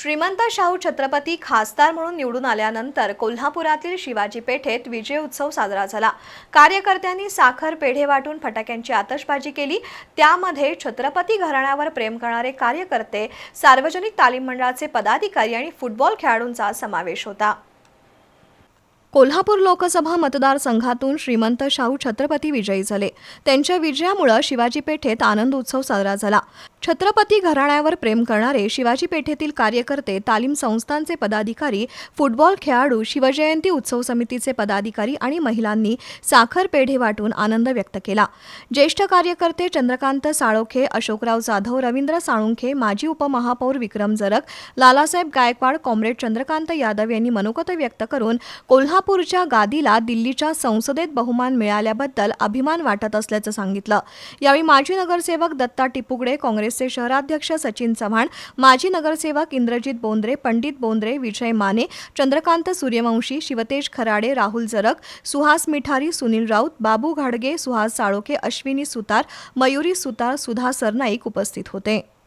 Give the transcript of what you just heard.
श्रीमंत शाहू छत्रपती खासदार म्हणून निवडून आल्यानंतर कोल्हापुरातील शिवाजी पेठेत विजय उत्सव साजरा झाला. कार्यकर्त्यांनी साखर पेढे वाटून फटाक्यांची आतषबाजी केली. त्यामध्ये छत्रपती घराण्यावर प्रेम करणारे कार्यकर्ते सार्वजनिक तालीम मंडळाचे पदाधिकारी आणि फुटबॉल खेळाडूंचा समावेश होता. कोल्हापूर लोकसभा मतदारसंघातून श्रीमंत शाहू छत्रपती विजयी झाले. त्यांच्या विजयामुळे शिवाजी पेठेत आनंद उत्सव साजरा झाला. छत्रपती घराण्यावर प्रेम करणारे शिवाजी पेठेतील कार्यकर्ते तालीम संस्थांचे पदाधिकारी फुटबॉल खेळाडू शिवजयंती उत्सव समितीचे पदाधिकारी आणि महिलांनी साखर पेढे वाटून आनंद व्यक्त केला. ज्येष्ठ कार्यकर्ते चंद्रकांत साळोखे अशोकराव जाधव रवींद्र साळुंखे माजी उपमहापौर विक्रम जरक लालासाहेब गायकवाड कॉम्रेड चंद्रकांत यादव यांनी मनोगत व्यक्त करून कोल्हा कोल्हापूरच्या गादीला दिल्लीच्या संसदेत बहुमान मिळाल्याबद्दल अभिमान वाटत असल्याचं सांगितलं. यावेळी माजी नगरसेवक दत्ता टिपुगडे काँग्रेसचे शहराध्यक्ष सचिन चव्हाण माजी नगरसेवक इंद्रजित बोंद्रे पंडित बोंद्रे विजय माने चंद्रकांत सूर्यवंशी शिवतेज खराडे राहुल जरक सुहास मिठारी सुनील राऊत बाबू घाडगे सुहास साळोखे अश्विनी सुतार मयुरी सुतार सुधा सरनाईक उपस्थित होते.